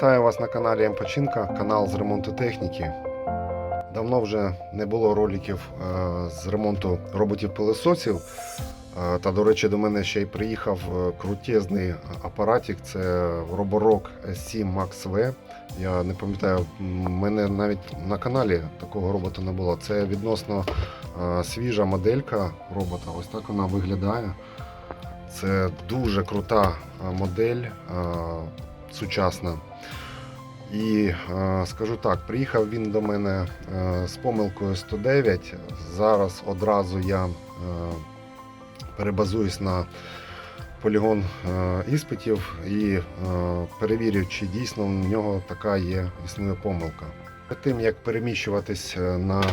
Вітаю вас на каналі М-Починка, канал з ремонту техніки. Давно вже не було роликів е, з ремонту роботів-пилососів. Е, Та, до речі, до мене ще й приїхав е, крутезний апаратик. Це Roborock S7 Max V. Я не пам'ятаю, в мене навіть на каналі такого робота не було. Це відносно свіжа моделька робота. Ось так вона виглядає. Це дуже крута модель, сучасна. І е, скажу так, приїхав він до мене е, з помилкою 109. Зараз одразу я е, перебазуюсь на полігон іспитів і перевірю, чи дійсно в нього така є існує помилка. Перед тим як переміщуватись на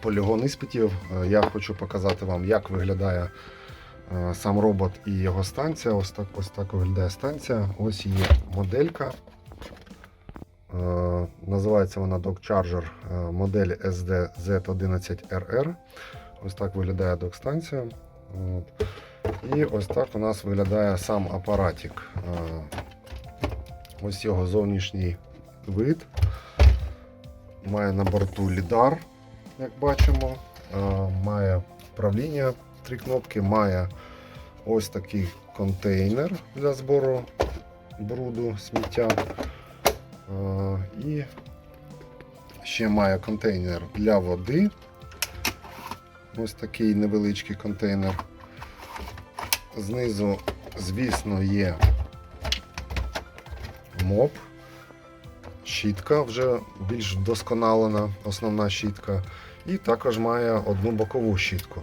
полігон іспитів, я хочу показати вам, як виглядає сам робот і його станція. Ось так, ось так виглядає станція. Ось її моделька. Е, Називається вона Dock Charger е, модель SD Z11RR. Ось так виглядає док-станція. І ось так у нас виглядає сам апаратик. Е, Ось його зовнішній вид. Має на борту лідар, як бачимо. Має управління, три кнопки, має ось такий контейнер для збору бруду, сміття. Е, І ще має контейнер для води. Ось такий невеличкий контейнер. Знизу, звісно, є моп, щітка вже більш вдосконалена, основна щітка. І також має одну бокову щітку.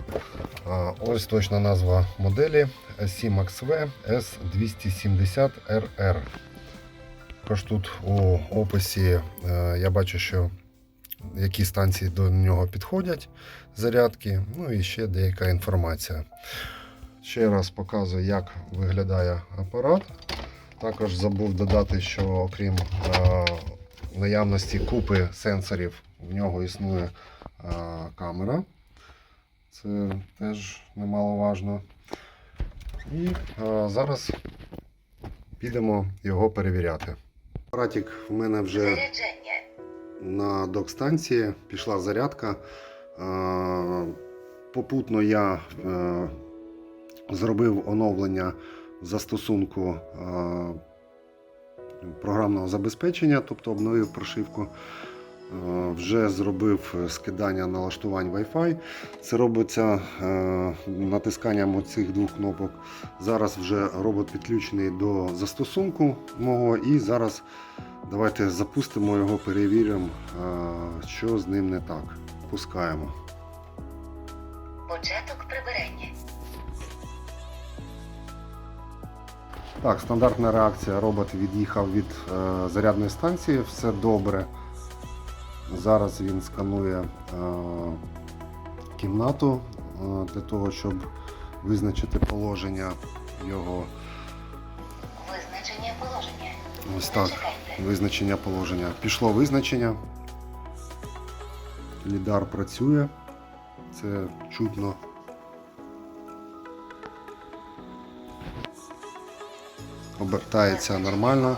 Ось точна назва моделі S7 XV S270RR. Також тут у описі е, я бачу, що які станції до нього підходять, зарядки, ну і ще деяка інформація. Ще раз показую, як виглядає апарат. Також забув додати, що окрім е, наявності купи сенсорів, в нього існує е, камера. Це теж немаловажно. І зараз підемо його перевіряти. Апаратик в мене вже на док-станції пішла зарядка. Е, Попутно я е, зробив оновлення застосунку е, програмного забезпечення, тобто обновив прошивку. Е, Вже зробив скидання налаштувань Wi-Fi. Це робиться е, натисканням оцих двох кнопок. Зараз вже робот підключений до застосунку мого і зараз Давайте запустимо його, перевіримо, що з ним не так. Пускаємо. Початок прибирання. Так, стандартна реакція. Робот від'їхав від е, зарядної станції, все добре. Зараз він сканує е, кімнату е, для того, щоб визначити положення його. Визначення положення. Ось так. Визначення положення. Пішло визначення. Лідар працює. Це чутно. Обертається нормально.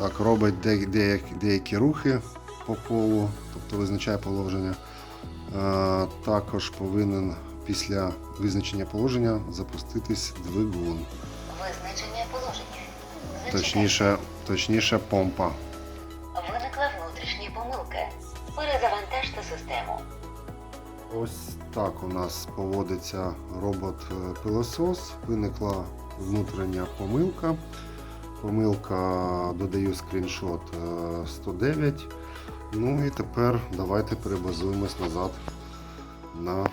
Так, робить де- деякі, деякі рухи по колу, тобто визначає положення. Е, також повинен після визначення положення запуститись двигун. Визначення положення. Зачекайте. Точніше, точніше помпа. Виникла внутрішня помилка. Перезавантажте систему. Ось так у нас поводиться робот-пилосос. Виникла внутрішня помилка. Помилка додаю скріншот е, 109. Ну і тепер давайте перебазуємось назад на е,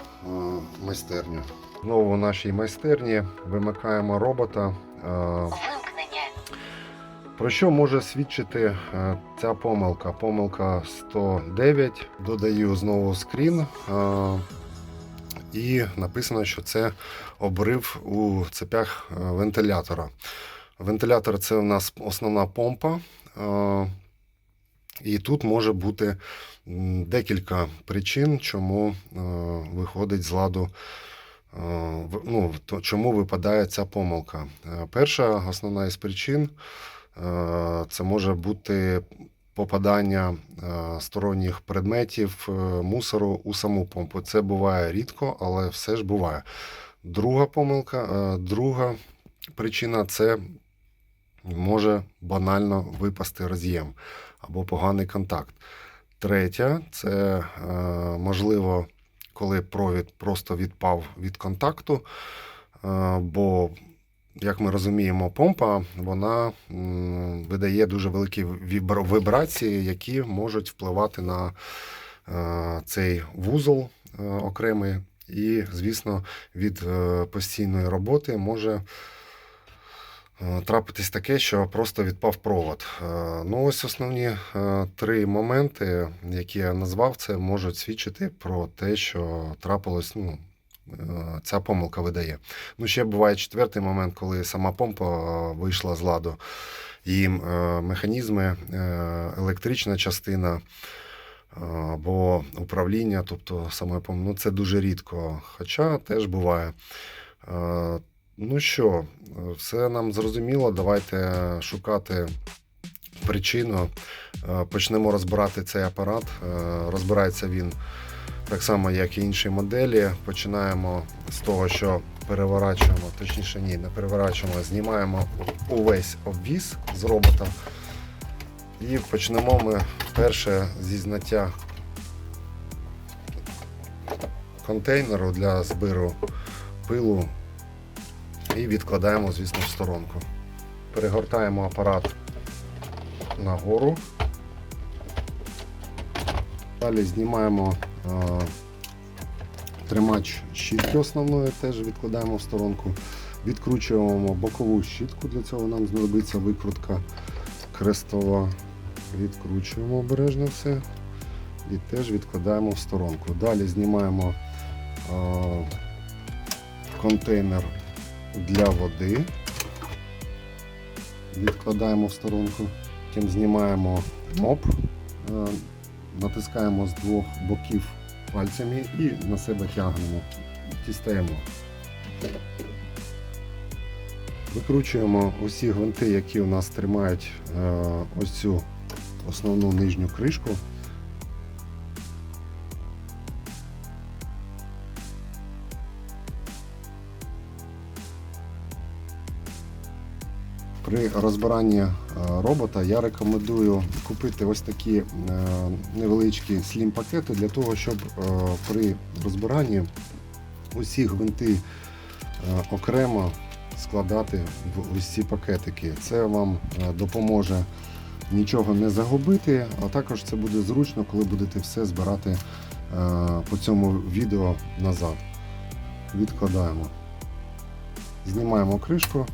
майстерню. Знову в нашій майстерні вимикаємо робота. Е. Про що може свідчити е, ця помилка? Помилка 109. Додаю знову скрін. е, І написано, що це обрив у цепях е, вентилятора. Вентилятор це у нас основна помпа. І тут може бути декілька причин, чому виходить з ладу ну, чому випадає ця помилка? Е, Перша основна із причин це може бути попадання сторонніх предметів, е, мусору у саму помпу. Це буває рідко, але все ж буває. Друга помилка, е, друга причина це може банально випасти роз'єм або поганий контакт. Третя це е, можливо, коли провід просто відпав від контакту, е, бо, як ми розуміємо, помпа вона видає дуже великі вібра- вібрації, які можуть впливати на е, цей вузол окремий. І, звісно, від постійної роботи може трапитись таке, що просто відпав провод. Е, Ну, ось основні е, три моменти, які я назвав, це можуть свідчити про те, що трапилось. Ну, е, Ця помилка видає. Ну, ще буває четвертий момент, коли сама помпа е, вийшла з ладу. І е, механізми, е, електрична частина е, або управління, тобто саме ну, це дуже рідко. Хоча теж буває. Ну що, все нам зрозуміло. Давайте шукати причину. Е, Почнемо розбирати цей апарат. Е, Розбирається він так само, як і інші моделі. Починаємо з того, що переворачуємо, точніше, ні, не переворачуємо, знімаємо увесь обвіз з робота. І почнемо ми перше зі зняття контейнеру для збиру пилу і відкладаємо, звісно, в сторонку. Перегортаємо апарат нагору. Далі знімаємо е, тримач щітки основної, теж відкладаємо в сторонку. Відкручуємо бокову щітку, для цього нам знадобиться викрутка крестова. Відкручуємо обережно все і теж відкладаємо в сторонку. Далі знімаємо е, контейнер для води. Відкладаємо в сторонку. Потім знімаємо моп, е, натискаємо з двох боків пальцями і на себе тягнемо. Дістаємо. Викручуємо усі гвинти, які у нас тримають е, ось цю основну нижню кришку. При розбиранні е, робота я рекомендую купити ось такі е, невеличкі слім-пакети для того, щоб е, при розбиранні усі гвинти окремо складати в ось ці пакетики. Це вам допоможе нічого не загубити, а також це буде зручно, коли будете все збирати по цьому відео назад. Відкладаємо. Знімаємо кришку.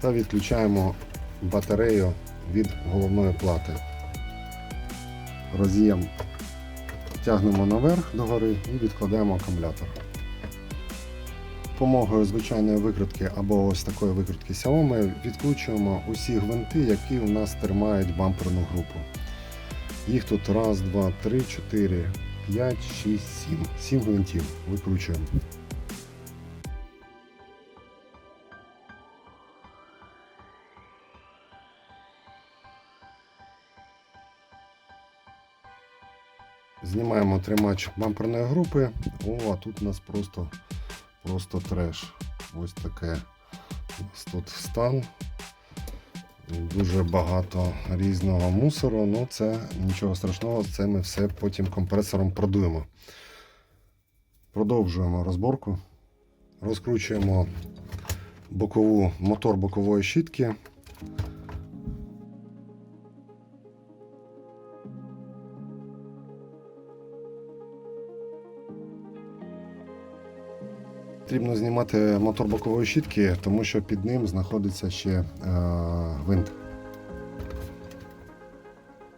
Та відключаємо батарею від головної плати. Роз'єм тягнемо наверх догори і відкладаємо акумулятор. Допомогою звичайної викрутки або ось такої викрутки Xiaomi відкручуємо усі гвинти, які у нас тримають бамперну групу. Їх тут раз, два, три, чотири, п'ять, шість, сім. Сім гвинтів викручуємо. Знімаємо тримач бамперної групи. О, а тут у нас просто, просто треш. Ось таке у нас тут стан. Дуже багато різного мусору, ну це нічого страшного, це ми все потім компресором продуємо. Продовжуємо розборку. Розкручуємо бокову, мотор бокової щітки. Потрібно знімати мотор бокової щітки, тому що під ним знаходиться ще е, гвинт.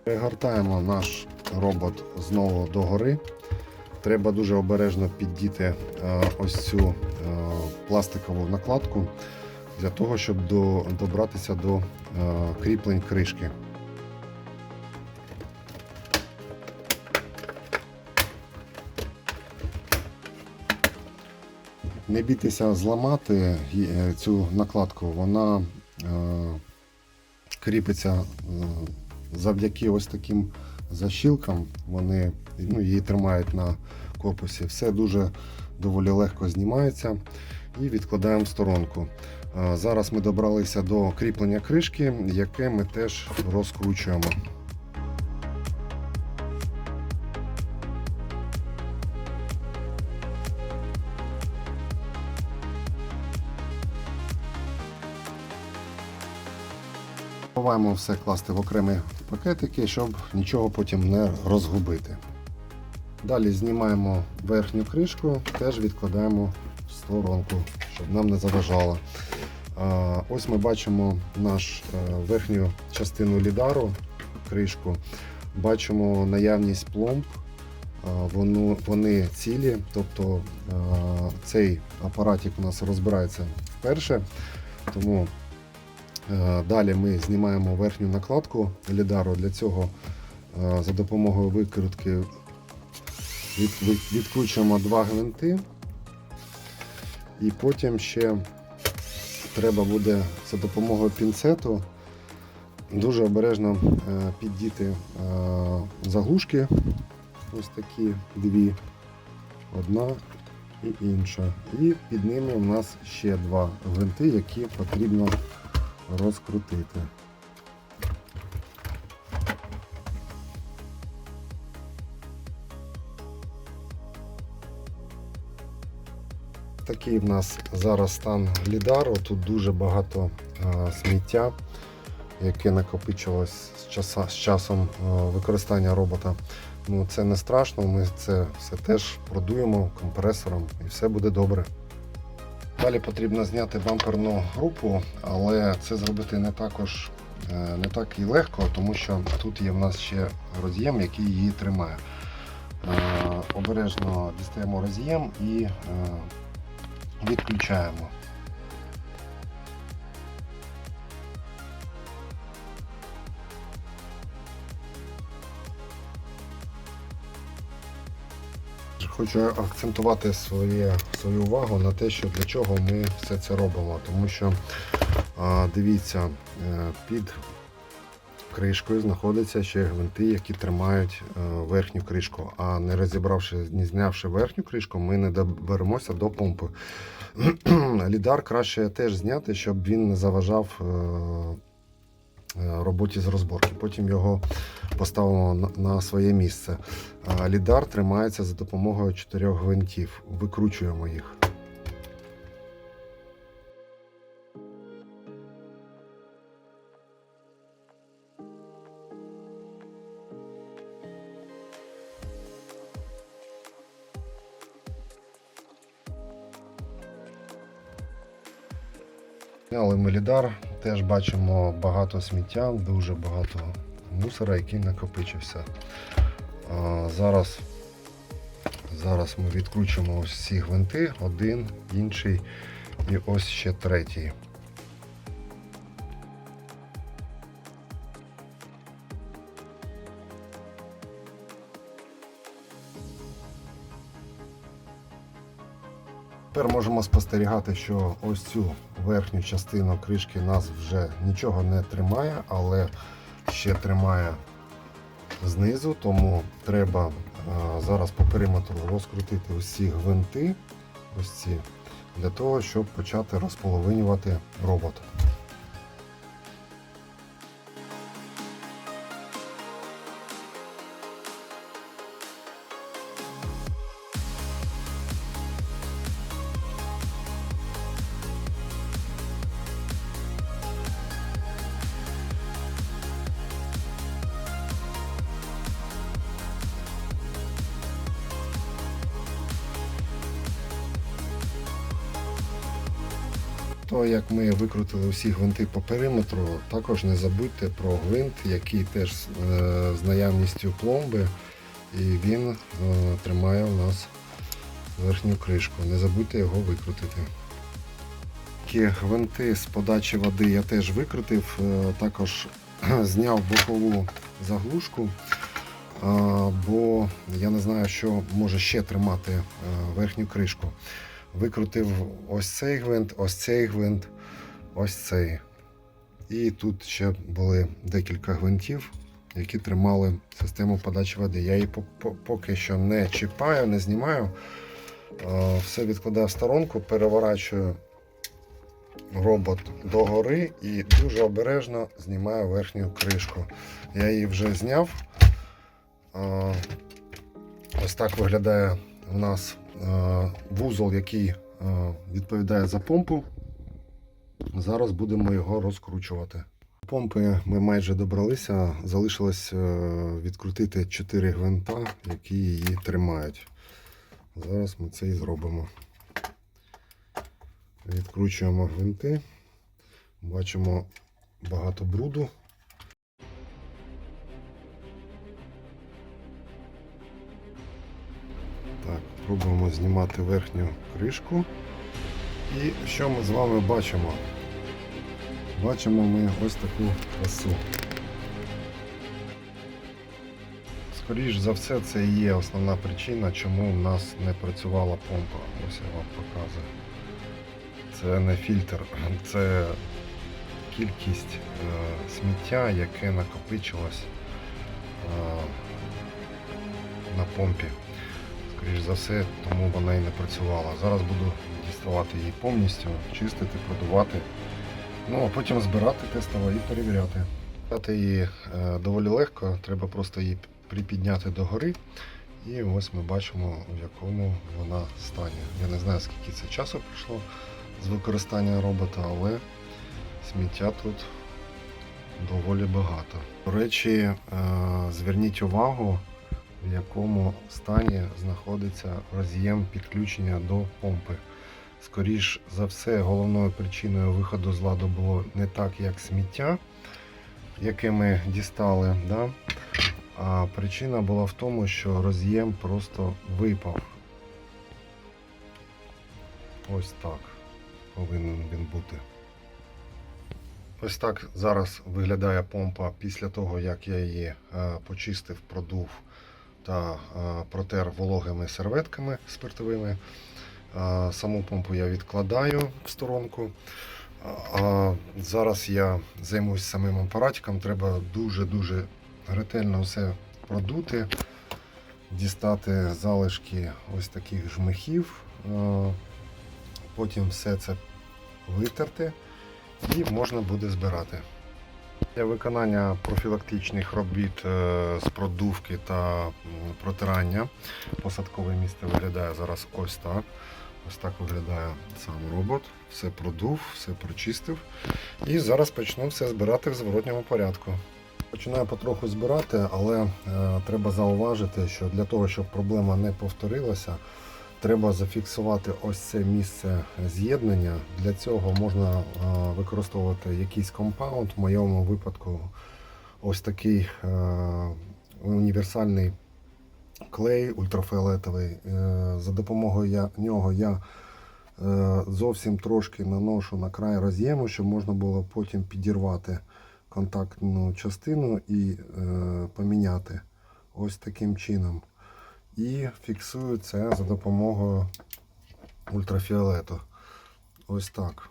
Перегортаємо наш робот знову догори. Треба дуже обережно піддіти е, ось цю е, пластикову накладку для того, щоб до, добратися до е, кріплень кришки. Не бійтеся зламати е, цю накладку. Вона е, кріпиться е, завдяки ось таким защілкам. Вони ну, її тримають на корпусі. Все дуже доволі легко знімається і відкладаємо в сторонку. Зараз ми добралися до кріплення кришки, яке ми теж розкручуємо. Ховаємо все класти в окремі пакетики, щоб нічого потім не розгубити. Далі знімаємо верхню кришку, теж відкладаємо в сторонку, щоб нам не заважало. Ось ми бачимо наш е, верхню частину лідару, кришку. Бачимо наявність пломб. Вони цілі, тобто цей апаратик у нас розбирається вперше. Тому Далі ми знімаємо верхню накладку лідару. Для цього е, за допомогою викрутки від, від- відкручуємо два гвинти. І потім ще треба буде за допомогою пінцету дуже обережно е, піддіти е, заглушки. Ось такі дві. Одна і інша. І під ними у нас ще два гвинти, які потрібно розкрутити. Такий в нас зараз стан лідару. Тут дуже багато е, сміття, яке накопичилось з, часа, з часом е, використання робота. Ну, це не страшно, ми це все теж продуємо компресором і все буде добре. Далі потрібно зняти бамперну групу, але це зробити не також е, не так і легко, тому що тут є в нас ще роз'єм, який її тримає. Е, Обережно дістаємо роз'єм і е, відключаємо. Хочу акцентувати своє, свою увагу на те, що для чого ми все це робимо. Тому що дивіться, е, під кришкою знаходяться ще гвинти, які тримають е, верхню кришку. А не розібравши, не знявши верхню кришку, ми не доберемося до помпи. Лідар краще теж зняти, щоб він не заважав. Е, е, Роботі з розборки. Потім його поставимо на- своє місце. Лідар тримається за допомогою чотирьох гвинтів. Викручуємо їх. Але ми лідар теж бачимо багато сміття, дуже багато мусора, який накопичився. Зараз, зараз ми відкручуємо ось ці гвинти, один, інший і ось ще третій. Тепер можемо спостерігати, що ось цю верхню частину кришки нас вже нічого не тримає, але ще тримає знизу, тому треба зараз по периметру розкрутити усі гвинти, ось ці, для того, щоб почати розполовинювати робот. То як ми викрутили всі гвинти по периметру, також не забудьте про гвинт, який теж е, з наявністю пломби, і він е, тримає у нас верхню кришку. Не забудьте його викрутити. Такі гвинти з подачі води я теж викрутив, е, також зняв бокову заглушку, бо я не знаю, що може ще тримати верхню кришку. Викрутив ось цей гвинт, ось цей гвинт, ось цей. І тут ще були декілька гвинтів, які тримали систему подачі води. Я її по- по- поки що не чіпаю, не знімаю. Все відкладаю в сторонку, переворачую робот догори і дуже обережно знімаю верхню кришку. Я її вже зняв. Ось так виглядає у нас вузол, який е, відповідає за помпу. Зараз будемо його розкручувати. Помпи ми майже добралися. Залишилось е, відкрутити 4 гвинта, які її тримають. Зараз ми це і зробимо. Відкручуємо гвинти. Бачимо багато бруду. Пробуємо знімати верхню кришку. І що ми з вами бачимо? Бачимо ми ось таку красу. Скоріш за все, це і є основна причина, чому в нас не працювала помпа. Ось я вам показую. Це не фільтр, це кількість е, сміття, яке накопичилось е, на помпі. Скоріш за все, тому вона і не працювала. Зараз буду діставати її повністю, чистити, продувати. Ну, а потім збирати тестово і перевіряти. Збирати її е, доволі легко, треба просто її припідняти догори. І ось ми бачимо, в якому вона стані. Я не знаю, скільки це часу пройшло з використання робота, але сміття тут доволі багато. До речі, е, зверніть увагу, в якому стані знаходиться роз'єм підключення до помпи. Скоріш за все, головною причиною виходу з ладу було не так, як сміття, яке ми дістали. Да? А причина була в тому, що роз'єм просто випав. Ось так повинен він бути. Ось так зараз виглядає помпа після того, як я її е, почистив, продув та протер вологими серветками спиртовими. Саму помпу я відкладаю в сторонку. А зараз я займусь самим апаратиком. Треба дуже-дуже ретельно все продути, дістати залишки ось таких жмихів, потім все це витерти і можна буде збирати. Для виконання профілактичних робіт е, з продувки та протирання посадкове місце виглядає зараз ось так. Ось так виглядає сам робот. Все продув, все прочистив. І зараз почну все збирати в зворотньому порядку. Починаю потроху збирати, але е, треба зауважити, що для того, щоб проблема не повторилася, треба зафіксувати ось це місце з'єднання. Для цього можна е, використовувати якийсь компаунд. В моєму випадку ось такий е, універсальний клей ультрафіолетовий. Е, За допомогою нього я зовсім трошки наношу на край роз'єму, щоб можна було потім підірвати контактну частину і поміняти ось таким чином. І фіксую це за допомогою ультрафіолету. Ось так.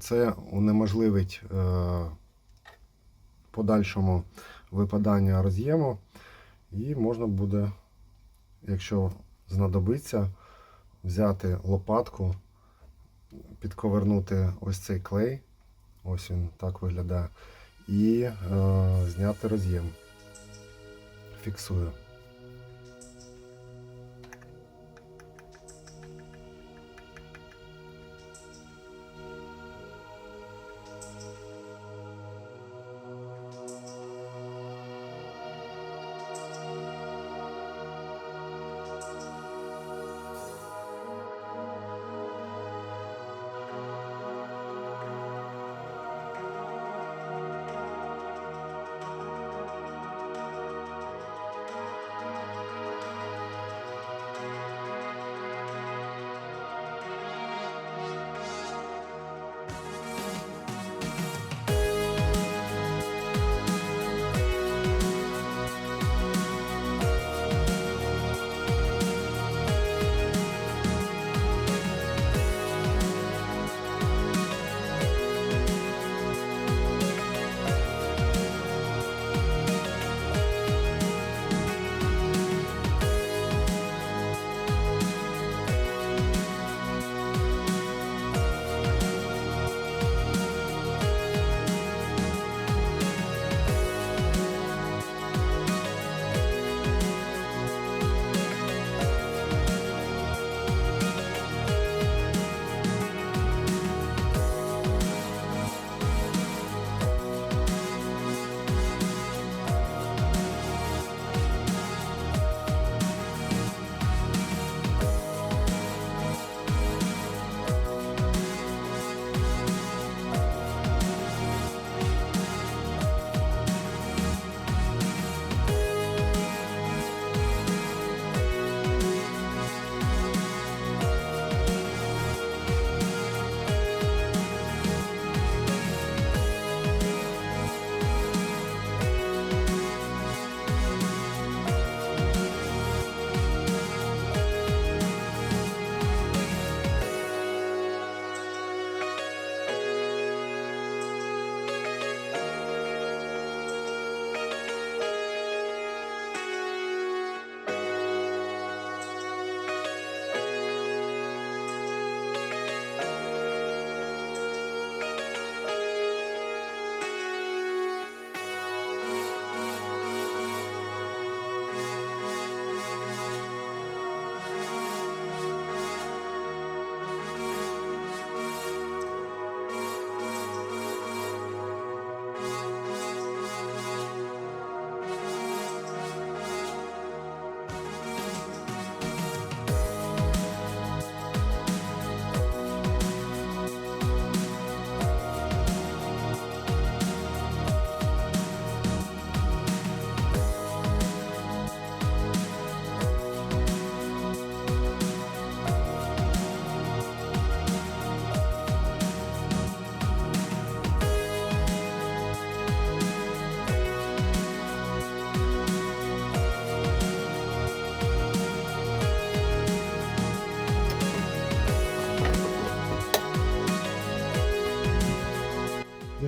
Це унеможливить е, подальшому випадання роз'єму. І можна буде, якщо знадобиться, взяти лопатку, підковернути ось цей клей. Ось він так виглядає. І е, зняти роз'єм. Фіксую.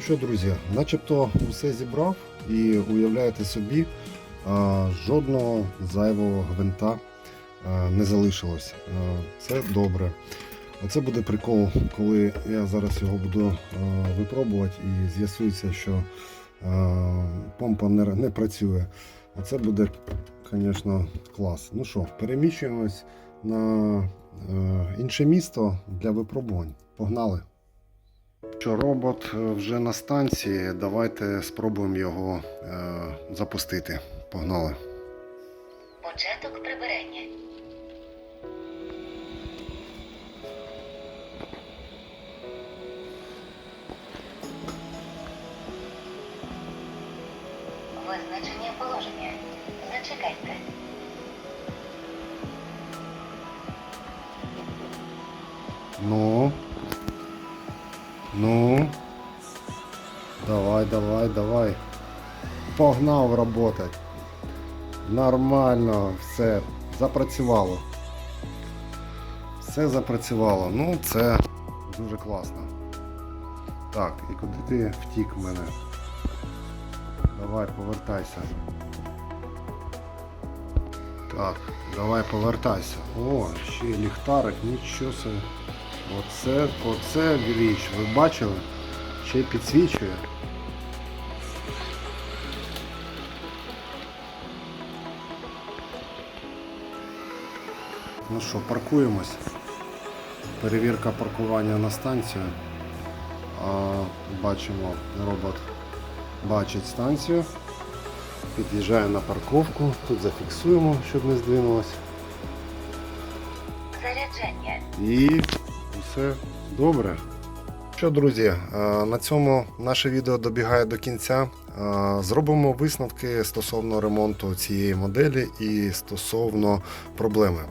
Ну що, друзі, начебто усе зібрав і уявляєте собі, жодного зайвого гвинта не залишилось. Це добре. Оце буде прикол, коли я зараз його буду випробувати і з'ясується, що помпа не, працює. Оце буде, звісно, клас. Ну що, переміщуємось на інше місто для випробувань. Погнали! Що робот е, вже на станції, давайте спробуємо його е, запустити. Погнали. Початок прибирання. Визначення положення. Зачекайте. Ну. Ну. Погнав работать. Нормально, все, запрацювало. Все запрацювало. Ну, це дуже класно. Так, і куди ти втік в мене? Давай, повертайся. Так, давай повертайся. О, ще ліхтарик, нічого. Оце, оце річ, ви бачили? Ще підсвічує. Ну що, паркуємось. Перевірка паркування на станцію. А, бачимо, робот бачить станцію. Під'їжджає на парковку. Тут зафіксуємо, щоб не здвинулося. Заряджання. І все добре. Що, друзі, на цьому наше відео добігає до кінця. Зробимо висновки стосовно ремонту цієї моделі і стосовно проблеми.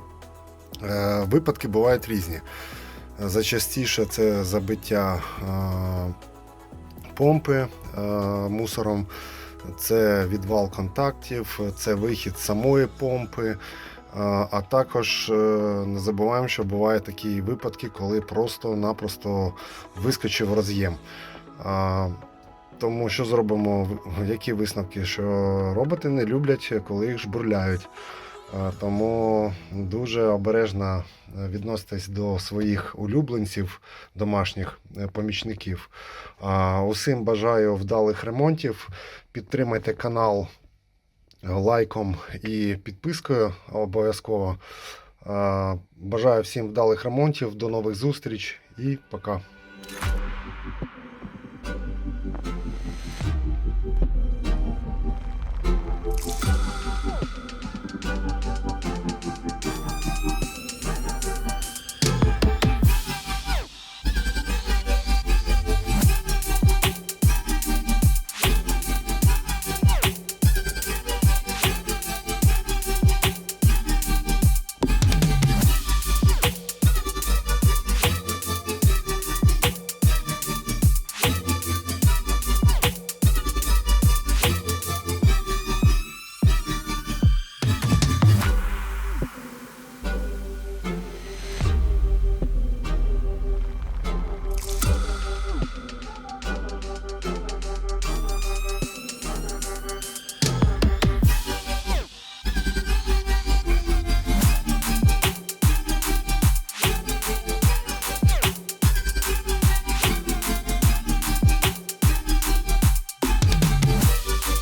Е, Випадки бувають різні. Зачастіше це забиття е, помпи е, мусором, це відвал контактів, це вихід самої помпи. А також не забуваємо, що бувають такі випадки, коли просто-напросто вискочив роз'єм. Тому що зробимо, які висновки? Що роботи не люблять, коли їх жбурляють. А, Тому дуже обережно відноситесь до своїх улюбленців, домашніх е, помічників. Усім бажаю вдалих ремонтів. Підтримайте канал лайком і підпискою обов'язково. Е, Бажаю всім вдалих ремонтів, до нових зустріч і пока.